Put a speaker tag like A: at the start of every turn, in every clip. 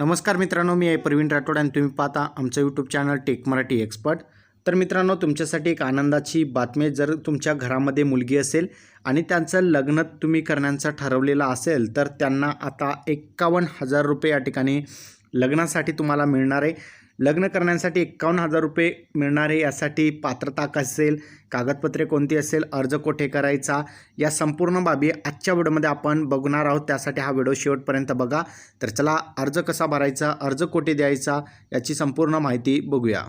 A: नमस्कार मित्रांनो मी आहे प्रवीण राठोड आणि तुम्ही पाहता आमचं YouTube channel tech Marathi expert तर मित्रांनो तुमच्यासाठी एक आनंदाची बातमी जर तुमच्या घरामध्ये मुलगी असेल आणि त्यांचं लग्न तुम्ही करण्याचं ठरवलेलं असेल तर त्यांना आता एक्कावन्न हजार रुपये या ठिकाणी लग्नासाठी तुम्हाला मिळणार आहे. लग्न करण्यासाठी एक्कावन्न हजार रुपये मिळणारे यासाठी पात्रता असेल कागदपत्रे कोणती असेल अर्ज कोठे करायचा या संपूर्ण बाबी आजच्या व्हिडिओमध्ये आपण बघणार आहोत. त्यासाठी हा व्हिडिओ शेवटपर्यंत बघा. तर चला अर्ज कसा भरायचा अर्ज कोठे द्यायचा याची संपूर्ण माहिती बघूया.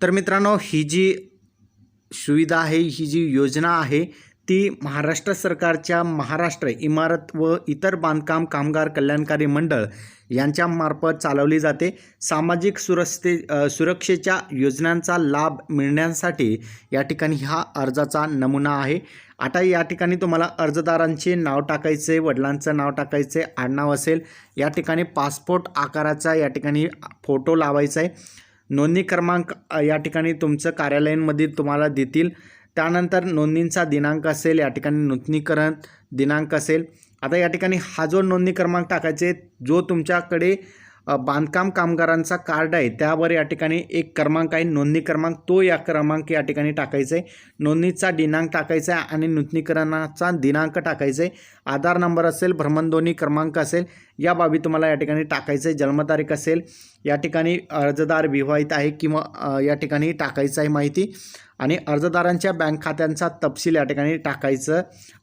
A: तर मित्रांनो ही जी सुविधा आहे ही जी योजना आहे ती महाराष्ट्र सरकारच्या महाराष्ट्र इमारत व इतर बांधकाम कामगार कल्याणकारी मंडळ यांच्यामार्फत चालवली जाते. सामाजिक सुरस्ते सुरक्षेच्या योजनांचा लाभ मिळण्यासाठी या ठिकाणी हा अर्जाचा नमुना आहे. आता या ठिकाणी तुम्हाला अर्जदारांचे नाव टाकायचे वडिलांचं नाव टाकायचे आडनाव असेल. या ठिकाणी पासपोर्ट आकाराचा या ठिकाणी फोटो लावायचा आहे. नोंदणी क्रमांक या ठिकाणी तुमचं कार्यालयांमध्ये तुम्हाला देतील. त्यानंतर नोंदणींचा दिनांक असेल या ठिकाणी नूतनीकरण दिनांक असेल. आता या ठिकाणी हा जो नोंदणी क्रमांक टाकायचे जो तुमच्याकडे बांधकाम कामगारांचा कार्ड आहे त्यावर या ठिकाणी एक क्रमांक आहे नोंदणी क्रमांक तो या क्रमांक या ठिकाणी टाकायचा आहे नोंदणीचा दिनांक टाकायचा आहे आणि नूतनीकरणाचा दिनांक टाकायचा आहे आधार नंबर असेल भ्रमणध्वनी क्रमांक असेल या बाबी तुम्हाला या ठिकाणी टाकायचं आहे जन्मतारीख असेल या ठिकाणी अर्जदार विवाहित आहे किंवा या ठिकाणी टाकायचं आहे माहिती. आणि अर्जदारांच्या बँक खात्यांचा तपशील या ठिकाणी टाकायचं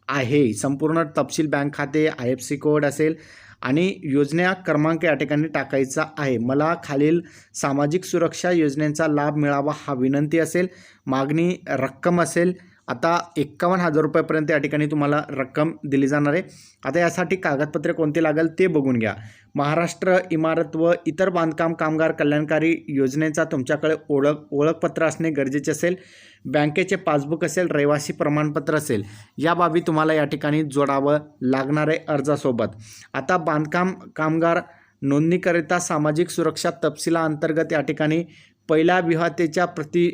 A: आहे. संपूर्ण तपशील बँक खाते आय एफ सी कोड असेल आणि योजना क्रमांक या ठिकाणी टाकायचा आहे. मला खालील सामाजिक सुरक्षा योजनेचा लाभ मिळावा हा विनंती असेल. मागणी रक्कम असेल. आता एक्कावन्न हजार रुपयापर्यंत या ठिकाणी तुम्हाला रक्कम दिली जाणार आहे. आता यासाठी कागदपत्रे कोणती लागेल ते बघून घ्या. महाराष्ट्र इमारत व इतर बांधकाम कामगार कल्याणकारी योजनेचा तुमच्याकडे ओळख ओळखपत्र असणे गरजेचे असेल. बँकेचे पासबुक असेल रहिवासी प्रमाणपत्र असेल या बाबी तुम्हाला या ठिकाणी जोडावं लागणार आहे अर्जासोबत. आता बांधकाम कामगार नोंदणीकरिता सामाजिक सुरक्षा तपशिलाअंतर्गत या ठिकाणी पहिल्या विवाहतेच्या प्रति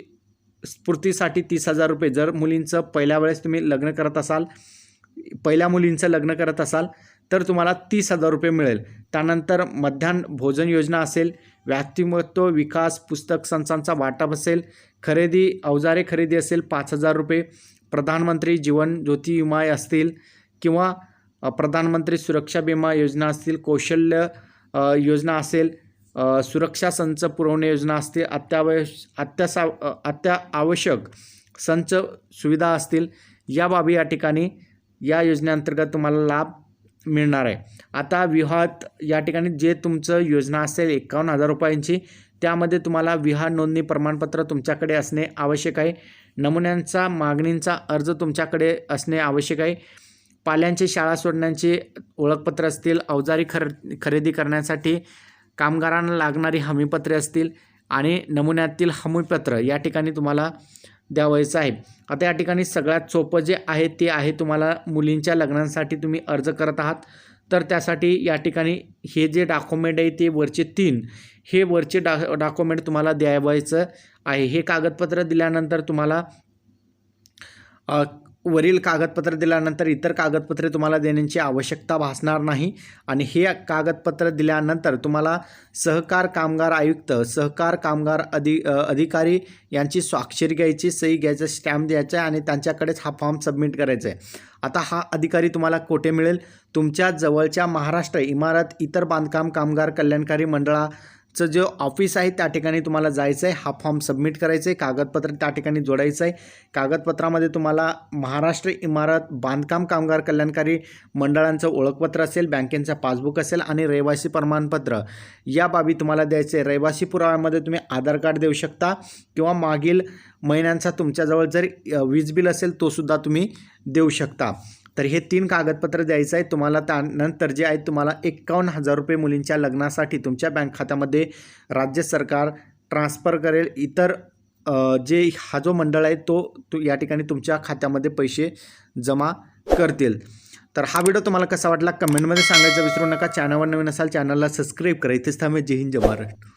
A: स्फूर्तीसाठी तीस हजार रुपये. जर मुलींचं पहिल्या वेळेस तुम्ही लग्न करत असाल पहिल्या मुलींचं लग्न करत असाल तर तुम्हाला तीस हजार रुपये मिळेल. त्यानंतर मध्यान्ह भोजन योजना असेल व्यक्तिमत्व विकास पुस्तक संचांचा वाटप असेल खरेदी अवजारे खरेदी असेल पाच हजार रुपये. प्रधानमंत्री जीवन ज्योती विमा असतील किंवा प्रधानमंत्री सुरक्षा विमा योजना असतील कौशल्य योजना असेल सुरक्षा संच पुरवणे योजना असते अत्यावश अत्यासा अत्या आवश्यक संच सुविधा असतील या बाबी या ठिकाणी या योजनेअंतर्गत तुम्हाला लाभ मिळणार आहे. आता विवाहात या ठिकाणी जे तुमचं योजना असेल एकावन्न हजार रुपयांची त्यामध्ये तुम्हाला विवाह नोंदणी प्रमाणपत्र तुमच्याकडे असणे आवश्यक आहे. नमुन्यांचा मागणींचा अर्ज तुमच्याकडे असणे आवश्यक आहे. पाल्यांची शाळा सोडण्याची ओळखपत्र असतील अवजारी खर खरेदी करण्यासाठी कामगारांना लागणारी हमीपत्रे असतील आणि नमुन्यातील हमीपत्र या ठिकाणी तुम्हाला द्यावायचं आहे. आता या ठिकाणी सगळ्यात सोपं जे आहे ते आहे तुम्हाला मुलींच्या लग्नांसाठी तुम्ही अर्ज करत आहात. तर त्यासाठी या ठिकाणी हे जे डॉक्युमेंट आहे ते वरचे तीन हे वरचे डा डॉक्युमेंट तुम्हाला द्यावायचं आहे. हे कागदपत्र दिल्यानंतर तुम्हाला वरील कागदपत्र दिल्यानंतर इतर कागदपत्रे तुम्हाला देण्याची आवश्यकता भासणार नाही. आणि हे कागदपत्र दिल्यानंतर तुम्हाला सहकार कामगार आयुक्त सहकार कामगार अधि अधिकारी यांची स्वाक्षरी घ्यायची सही घ्यायचं स्टॅम्प द्यायचा आहे आणि त्यांच्याकडेच हा फॉर्म सबमिट करायचा आहे. आता हा अधिकारी तुम्हाला कोठे मिळेल? तुमच्या जवळच्या महाराष्ट्र इमारत इतर बांधकाम कामगार कल्याणकारी मंडळा चं जे ऑफिस आहे त्या ठिकाणी तुम्हाला जायचं आहे. हा फॉर्म सबमिट करायचं आहे. कागदपत्र त्या ठिकाणी जोडायचं आहे. कागदपत्रामध्ये तुम्हाला महाराष्ट्र इमारत बांधकाम कामगार कल्याणकारी मंडळांचं ओळखपत्र असेल बँकेचं पासबुक असेल आणि रहिवासी प्रमाणपत्र. या बाबी तुम्हाला द्यायचं आहे. रहिवासी पुराव्यामध्ये तुम्ही आधार कार्ड देऊ शकता किंवा मागील महिन्यांचा तुमच्याजवळ जर वीज बिल असेल तोसुद्धा तुम्ही देऊ शकता. तर हे तीन कागदपत्र द्यायचं आहे. तुम्हाला त्यानंतर जे आहे तुम्हाला एक्कावन्न हजार रुपये मुलींच्या लग्नासाठी तुमच्या बँक खात्यामध्ये राज्य सरकार ट्रान्स्फर करेल. इतर जे हा जो मंडळ आहे तो तु या ठिकाणी तुमच्या खात्यामध्ये पैसे जमा करतील. तर हा व्हिडिओ तुम्हाला कसा वाटला? कमेंटमध्ये सांगायचं विसरू नका. चॅनलवर नवीन असाल चॅनलला सबस्क्राईब करा. इथेच थांबे जय हिंद जय महाराष्ट्र.